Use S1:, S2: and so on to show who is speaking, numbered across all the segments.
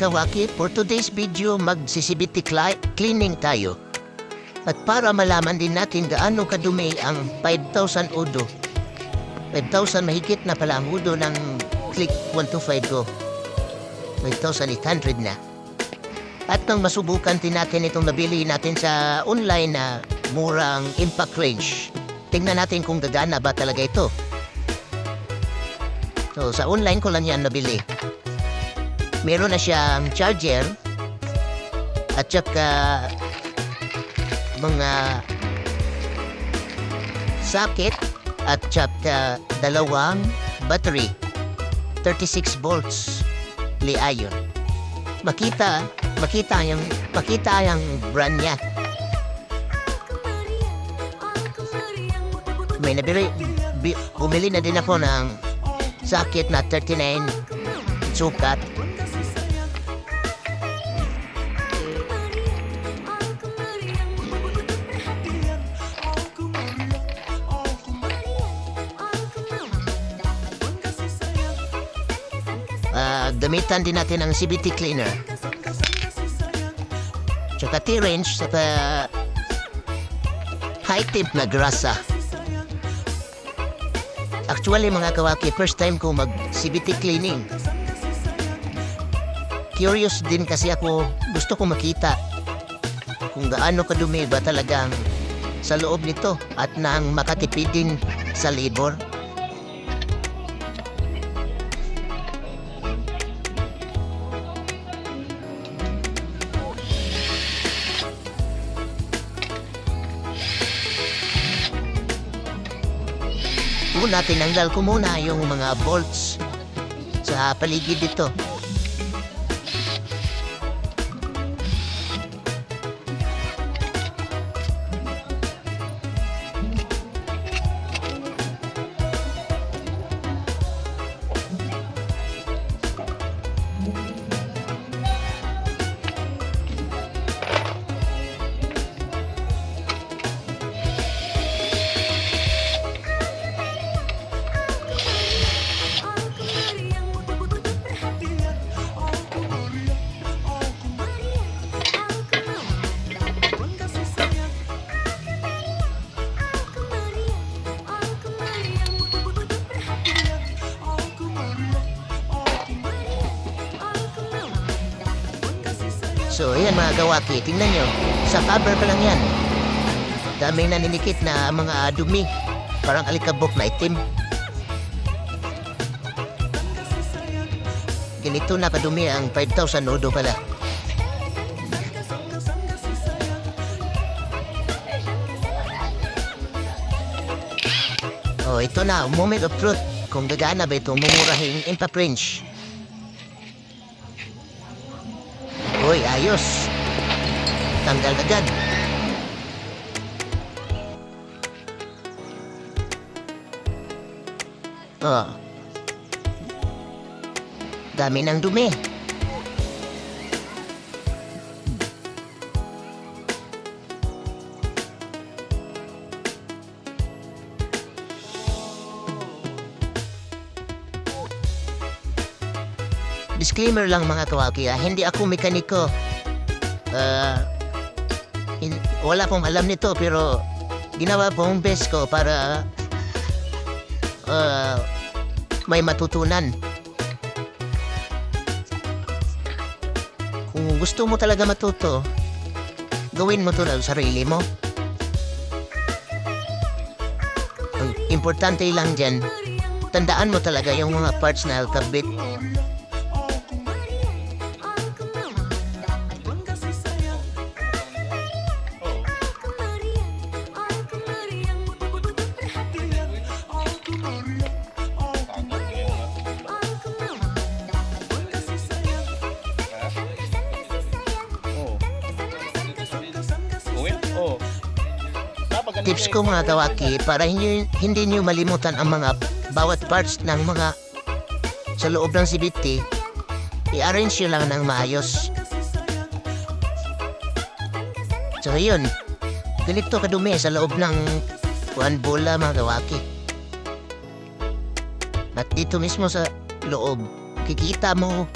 S1: Kawaki? For today's video, magsisibiti cleaning tayo. At para malaman din natin gaano kadumi ang 5,000 udo. 5,000 mahigit na pala ang udo ng click 125 ko. 5,800 na. At nang masubukan din natin itong nabili natin sa online na murang impact range. Tingnan natin kung gagana ba talaga ito. So sa online ko lang yan nabili. Meron na siyang charger. At saka mga socket. At saka dalawang battery. 36 volts li-ion makita makita yung makita yung brand niya. May nabili bi, bumili na din ako ng socket na 39 sukat gamitan din natin ang CBT cleaner. Tsaka T-range sa high temp na grasa. Actually mga kawaki, first time ko mag CBT cleaning. Curious din kasi ako, gusto ko makita kung gaano kadumi ba talagang sa loob nito at nang makatipid din sa labor. Una, tinanggal ko muna yung mga bolts sa paligid dito. Mga kawaki, tingnan nyo. Sa cover pa lang yan. Daming naninikit na mga dumi. Parang alikabok na itim. Ganito na kadumi ang 5,000 nodo pala. Oh, ito na, moment of truth. Kung gagana ba itong mumurahing impact range. Uy, ayos. Tanggal agad. Oh. Dami ng dumi. Disclaimer lang mga kawaki, ah, hindi ako mekaniko. Hin- wala pong alam nito pero ginawa pong best ko para ah, may matutunan. Kung gusto mo talaga matuto, gawin mo to lang sa sarili mo. Importante lang dyan, tandaan mo talaga yung mga parts na alphabet. Tips ko mga kawaki para hindi, hindi nyo malimutan ang mga bawat parts ng mga sa loob ng CBT, i-arrange nyo lang ng maayos. So yun, ganito kadumi sa loob ng kuhan bola mga kawaki. At dito mismo sa loob, kikita mo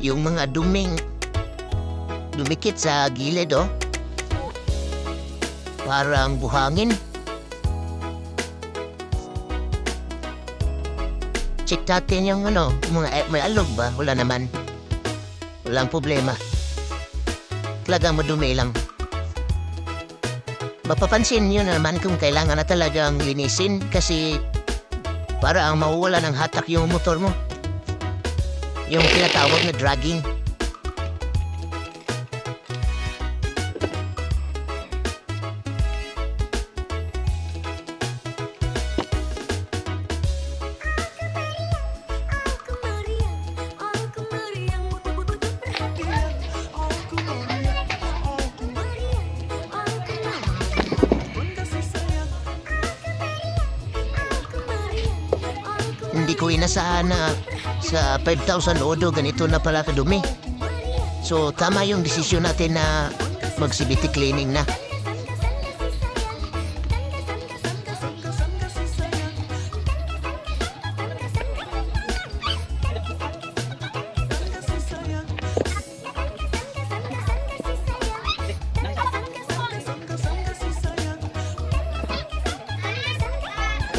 S1: yung mga duming dumikit sa gilid oh. Parang buhangin. Check natin yung ano, mga eh, may alog ba? Wala naman. Walang problema. Talagang madumi lang. Mapapansin nyo naman kung kailangan na talagang linisin kasi para ang mawawala ng hatak yung motor mo. Yung tinatawag na dragging. Inasahan na sa 5,000 odo ganito na pala kadumi. So tama yung desisyon natin na mag-CBT cleaning na.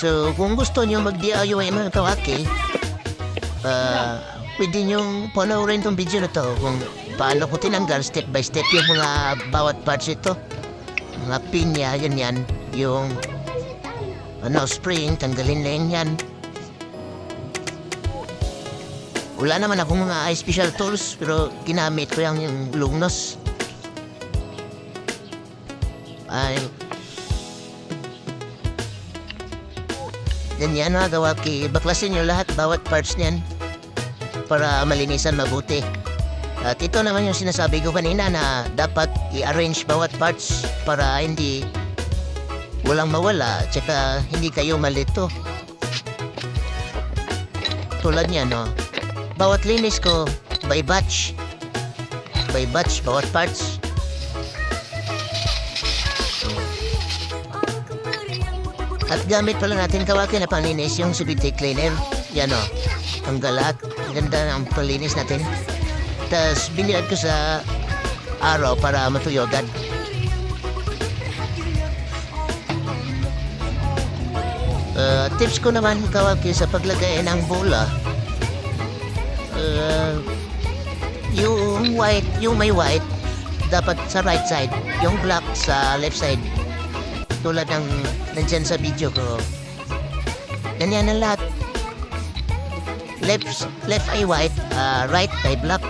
S1: So kung gusto niyo mag-DIY mga kawaki, ah pwede niyong panoorin tong video na to kung paano ko tinanggal step by step yung mga bawat parts ito. Mga pinya, yan yan. Yung ano, spring, tanggalin lang yan. Wala naman akong mga special tools pero ginamit ko yung, yung lungnos. Ay, Ganyan mga gawaki, baklasin nyo lahat bawat parts niyan para malinisan mabuti. At ito naman yung sinasabi ko kanina na dapat i-arrange bawat parts para hindi walang mawala tsaka hindi kayo malito. Tulad niya no, bawat linis ko by batch. By batch, bawat parts. At gamit pala natin kawaki na panlinis yung CBT cleaner. Yan o. Ang galat. Ang ganda ng panlinis natin. Tapos binilad ko sa araw para matuyo agad. Uh, tips ko naman kawaki sa paglagay ng bola. Uh, yung white, yung may white, dapat sa right side. Yung black sa left side tulad ng nandyan sa video ko. Ganyan ang lahat. Left, left ay white, ah, right ay black.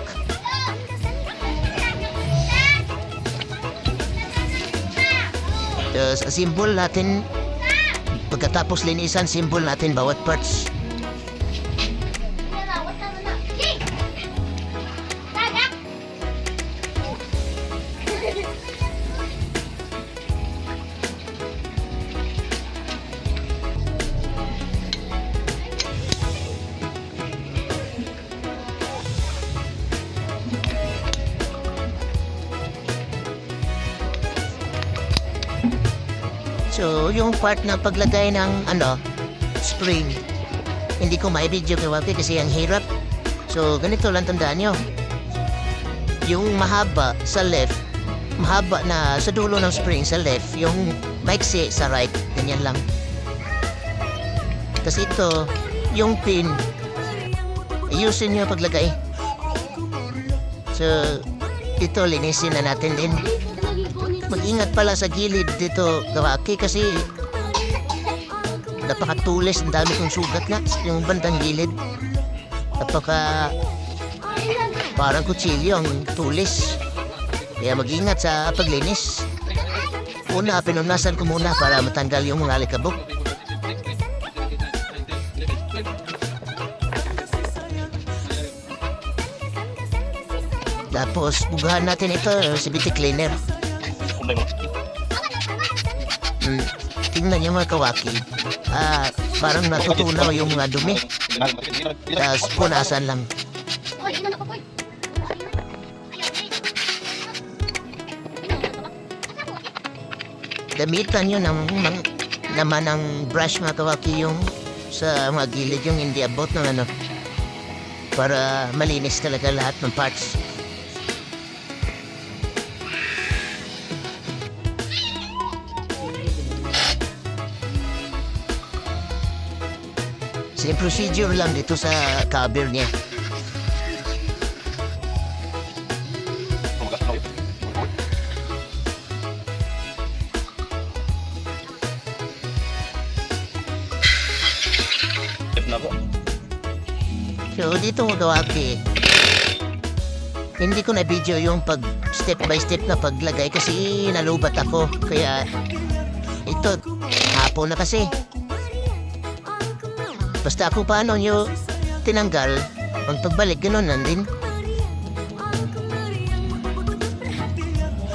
S1: Tapos, symbol natin, pagkatapos linisan, symbol natin bawat parts. So, yung part na paglagay ng ano, spring, hindi ko mai-video kay Wapi kasi ang hirap. So, ganito lang tandaan nyo. Yung mahaba sa left, mahaba na sa dulo ng spring sa left, yung maiksi sa right, ganyan lang. Kasi ito, yung pin, ayusin nyo paglagay. So, ito linisin na natin din. Mag-ingat pala sa gilid dito, Kawaki, kasi napakatulis, ang dami kong sugat na yung bandang gilid. Napaka parang kutsilyo ang tulis. Kaya mag-ingat sa paglinis. Una, pinunasan ko muna para matanggal yung mga alikabok. Tapos, bugahan natin ito, si BT Cleaner.
S2: Kumbay mo.
S1: Hmm, tingnan niyo mga kawaki. Ah, parang natutunaw yung mga dumi. Tapos punasan lang. Gamitan nyo ng, ng naman ng brush mga kawaki yung sa mga gilid yung hindi abot ng ano. para malinis talaga lahat ng parts. Same procedure lang dito sa cover niya. So dito mo gawaki. Hindi ko na video yung pag step by step na paglagay kasi nalubat ako. Kaya ito, hapon na kasi. Basta kung paano nyo tinanggal, ang pagbalik, ganun lang din.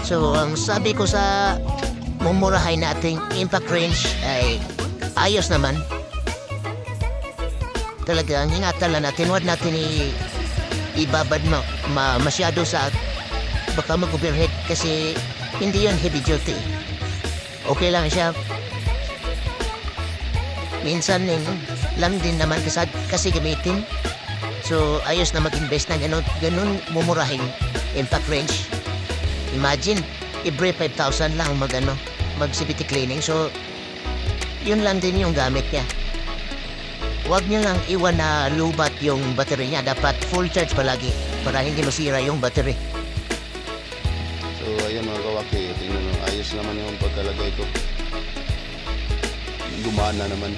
S1: So, ang sabi ko sa mumurahay nating impact range ay ayos naman talagang ingatan lang natin. Huwag natin i ibabad ma, ma masyado sa baka mag-overhead kasi hindi yun heavy duty. Okay lang siya. Minsan eh, lang din naman kasi, kasi gamitin. So ayos na mag-invest na ganun, ganun mumurahin impact range. Imagine, every 5,000 lang mag ano, mag CVT cleaning. So yun lang din yung gamit niya. Huwag niyo lang iwan na lubat yung battery niya. Dapat full charge palagi para hindi masira yung battery.
S3: So ayan mga kawaki, tingnan ayos naman yung pagkalagay ko. Gumana naman.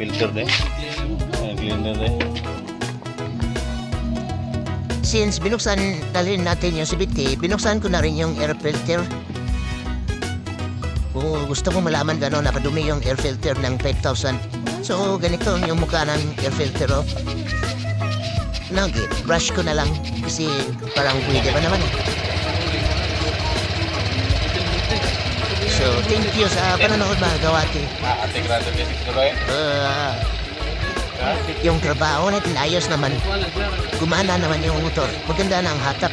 S2: Filter din. Ay, cleaner din.
S1: Since binuksan dalhin natin yung CBT, binuksan ko na rin yung air filter. Kung gusto mo malaman gano'n nakadumi yung air filter ng 5,000. So, ganito yung mukha ng air filter, oh. Nugget, brush ko na lang kasi parang pwede pa naman eh. So, thank you sa panonood mga gawati.
S2: Ah, ate, grado din. Siguro eh.
S1: Uh, yung trabaho natin ayos naman. Gumana naman yung motor. Maganda na ang hatap.